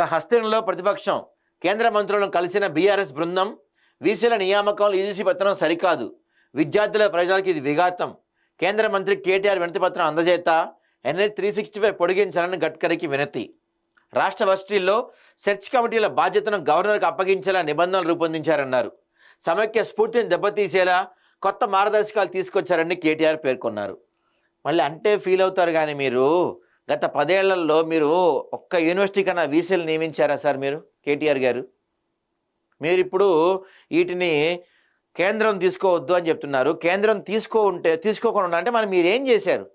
ఇక హస్తినంలో ప్రతిపక్షం. కేంద్ర మంత్రులను కలిసిన బీఆర్ఎస్ బృందం వీసీల నియామకంలో ఈజీసీ పత్రం సరికాదు. విద్యార్థుల ప్రజలకు ఇది విఘాతం. కేంద్ర మంత్రి కేటీఆర్ వినతి పత్రం అందజేత ఎన్ఐ త్రీ సిక్స్టీ ఫైవ్ పొడిగించాలని గడ్కరీకి వినతి. రాష్ట్ర వర్సిటీల్లో సెర్చ్ కమిటీల బాధ్యతను గవర్నర్కి అప్పగించేలా నిబంధనలు రూపొందించారన్నారు. సమైక్య స్ఫూర్తిని దెబ్బతీసేలా కొత్త మార్గదర్శకాలు తీసుకొచ్చారని కేటీఆర్ పేర్కొన్నారు. మళ్ళీ అంటే ఫీల్ అవుతారు కానీ మీరు. గత పదేళ్ళలో మీరు ఒక్క యూనివర్సిటీ కన్నా వీసీలు నియమించారా సార్ మీరు కేటీఆర్ గారు? మీరు ఇప్పుడు వీటిని కేంద్రం తీసుకోవద్దు అని చెప్తున్నారు. కేంద్రం తీసుకో ఉంటే తీసుకోకుండా అంటే మరి మీరు ఏం చేశారు?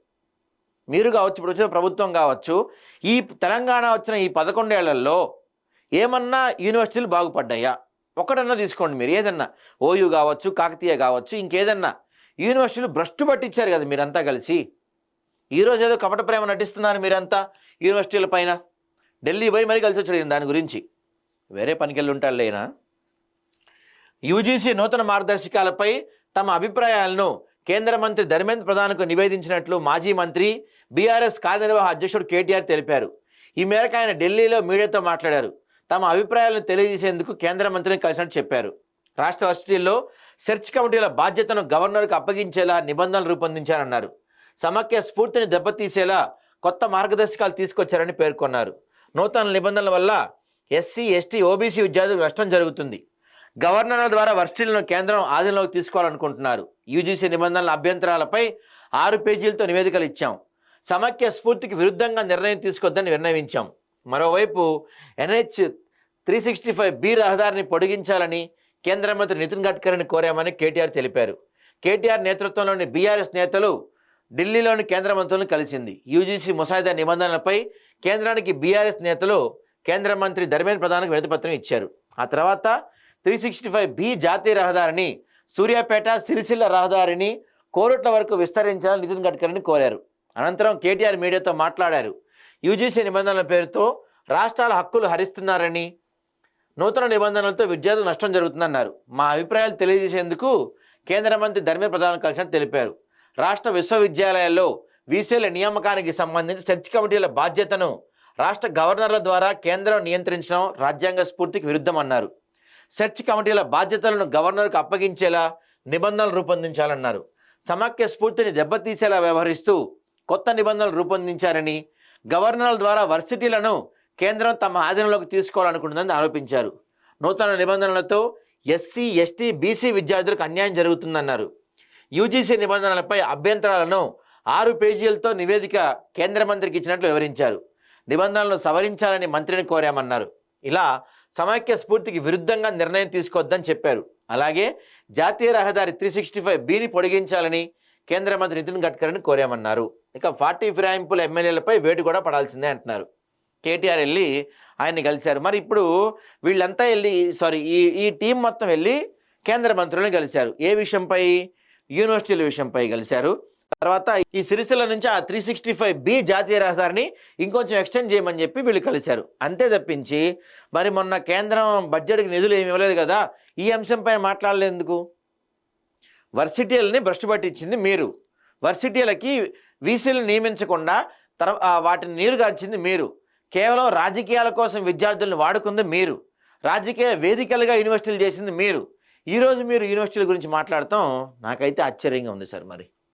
మీరు కావచ్చు ఇప్పుడు వచ్చిన ప్రభుత్వం కావచ్చు ఈ తెలంగాణ వచ్చిన ఈ పదకొండేళ్ళలో ఏమన్నా యూనివర్సిటీలు బాగుపడ్డాయా? ఒకటన్నా తీసుకోండి మీరు ఏదన్నా. ఓయూ కావచ్చు కాకతీయ కావచ్చు ఇంకేదన్నా. యూనివర్సిటీలు భ్రష్టు పట్టించారు కదా మీరంతా కలిసి. ఈరోజు ఏదో కపట ప్రేమ నటిస్తున్నారు మీరంతా యూనివర్సిటీల పైన. ఢిల్లీ పోయి మరీ కలిసి వచ్చాడు దాని గురించి. వేరే పనికెళ్ళి ఉంటారు లేనా? యూజీసీ నూతన మార్గదర్శకాలపై తమ అభిప్రాయాలను కేంద్ర మంత్రి ధర్మేంద్ర ప్రధాన్కు నివేదించినట్లు మాజీ మంత్రి బీఆర్ఎస్ కార్యనిర్వాహక అధ్యక్షుడు కేటీఆర్ తెలిపారు. ఈ మేరకు ఆయన ఢిల్లీలో మీడియాతో మాట్లాడారు. తమ అభిప్రాయాలను తెలియజేసేందుకు కేంద్ర మంత్రిని కలిసినట్టు చెప్పారు. రాష్ట్ర వర్సిటీల్లో సెర్చ్ కమిటీల బాధ్యతను గవర్నర్కు అప్పగించేలా నిబంధనలు రూపొందించారన్నారు. సమాఖ్య స్ఫూర్తిని దెబ్బతీసేలా కొత్త మార్గదర్శకాలు తీసుకొచ్చారని పేర్కొన్నారు. నూతన నిబంధనల వల్ల ఎస్సీ ఎస్టీ ఓబీసీ విద్యార్థులకు నష్టం జరుగుతుంది. గవర్నర్ల ద్వారా వర్సిటీలను కేంద్రం ఆధీనంలోకి తీసుకోవాలనుకుంటున్నారు. యూజీసీ నిబంధనల అభ్యంతరాలపై ఆరు పేజీలతో నివేదికలు ఇచ్చాం. సమాఖ్య స్ఫూర్తికి విరుద్ధంగా నిర్ణయం తీసుకొద్దని నిర్ణయించాం మరోవైపు NH three sixty five B రహదారిని పొడిగించాలని కేంద్ర మంత్రి నితిన్ గడ్కరీని కోరామని కేటీఆర్ తెలిపారు. కేటీఆర్ నేతృత్వంలోని బీఆర్ఎస్ నేతలు ఢిల్లీలోని కేంద్ర మంత్రులను కలిసింది. యూజీసీ ముసాయిదా నిబంధనలపై కేంద్రానికి బీఆర్ఎస్ నేతలు కేంద్ర మంత్రి ధర్మేంద్ర ప్రధానకు వినతిపత్రం ఇచ్చారు. ఆ తర్వాత త్రీ సిక్స్టీ ఫైవ్ బి జాతీయ రహదారిని సూర్యాపేట సిరిసిల్ల రహదారిని కోరుట్ల వరకు విస్తరించాలని నితిన్ గడ్కరీని కోరారు. అనంతరం కేటీఆర్ మీడియాతో మాట్లాడారు. యూజీసీ నిబంధనల పేరుతో రాష్ట్రాల హక్కులు హరిస్తున్నారని నూతన నిబంధనలతో విద్యార్థులు నష్టం జరుగుతుందన్నారు. మా అభిప్రాయాలు తెలియజేసేందుకు కేంద్ర మంత్రి ధర్మేంద్ర ప్రధాన్ కలిసినట్టు తెలిపారు. రాష్ట్ర విశ్వవిద్యాలయాల్లో వీసీల నియామకానికి సంబంధించి సెర్చ్ కమిటీల బాధ్యతను రాష్ట్ర గవర్నర్ల ద్వారా కేంద్రం నియంత్రించడం రాజ్యాంగ స్ఫూర్తికి విరుద్ధమన్నారు. సెర్చ్ కమిటీల బాధ్యతలను గవర్నర్కు అప్పగించేలా నిబంధనలు రూపొందించాలన్నారు. సమాఖ్య స్ఫూర్తిని దెబ్బతీసేలా వ్యవహరిస్తూ కొత్త నిబంధనలు రూపొందించారని గవర్నర్ల ద్వారా వర్సిటీలను కేంద్రం తమ ఆధీనంలోకి తీసుకోవాలనుకుంటుందని ఆరోపించారు. నూతన నిబంధనలతో ఎస్సీ ఎస్టీ బీసీ విద్యార్థులకు అన్యాయం జరుగుతుందన్నారు. యూజీసీ నిబంధనలపై అభ్యంతరాలను ఆరు పేజీలతో నివేదిక కేంద్ర మంత్రికి ఇచ్చినట్లు వివరించారు. నిబంధనలను సవరించాలని మంత్రిని కోరామన్నారు. ఇలా సమైక్య స్ఫూర్తికి విరుద్ధంగా నిర్ణయం తీసుకోవద్దని చెప్పారు. అలాగే జాతీయ రహదారి త్రీ సిక్స్టీ ఫైవ్ బీని పొడిగించాలని కేంద్ర మంత్రి నితిన్ గడ్కరీని కోరామన్నారు. ఇక ఫార్టీ ఫిరాయింపుల ఎమ్మెల్యేలపై వేటు కూడా పడాల్సిందే అంటున్నారు. కేటీఆర్ వెళ్ళి ఆయన్ని కలిశారు. మరి ఇప్పుడు వీళ్ళంతా వెళ్ళి సారీ ఈ ఈ టీం మొత్తం వెళ్ళి కేంద్ర మంత్రులను కలిశారు. ఏ విషయంపై? యూనివర్సిటీల విషయంపై కలిశారు. తర్వాత ఈ సిరిసిల్ల నుంచి ఆ త్రీ సిక్స్టీ ఫైవ్ బి జాతీయ రహదారిని ఇంకొంచెం ఎక్స్టెండ్ చేయమని చెప్పి వీళ్ళు కలిశారు. అంతే తప్పించి మరి మొన్న కేంద్రం బడ్జెట్కి నిధులు ఏమి ఇవ్వలేదు కదా ఈ అంశంపై మాట్లాడలేందుకు? వర్సిటీలని భ్రష్టు పట్టించింది మీరు. వర్సిటీలకి వీసీలు నియమించకుండా తర్వాత వాటిని నీరు గార్చింది మీరు. కేవలం రాజకీయాల కోసం విద్యార్థులను వాడుకుంది మీరు. రాజకీయ వేదికలుగా యూనివర్సిటీలు చేసింది మీరు. ఈరోజు మీరు యూనివర్సిటీల గురించి మాట్లాడటం నాకైతే ఆశ్చర్యంగా ఉంది సార్ మరి.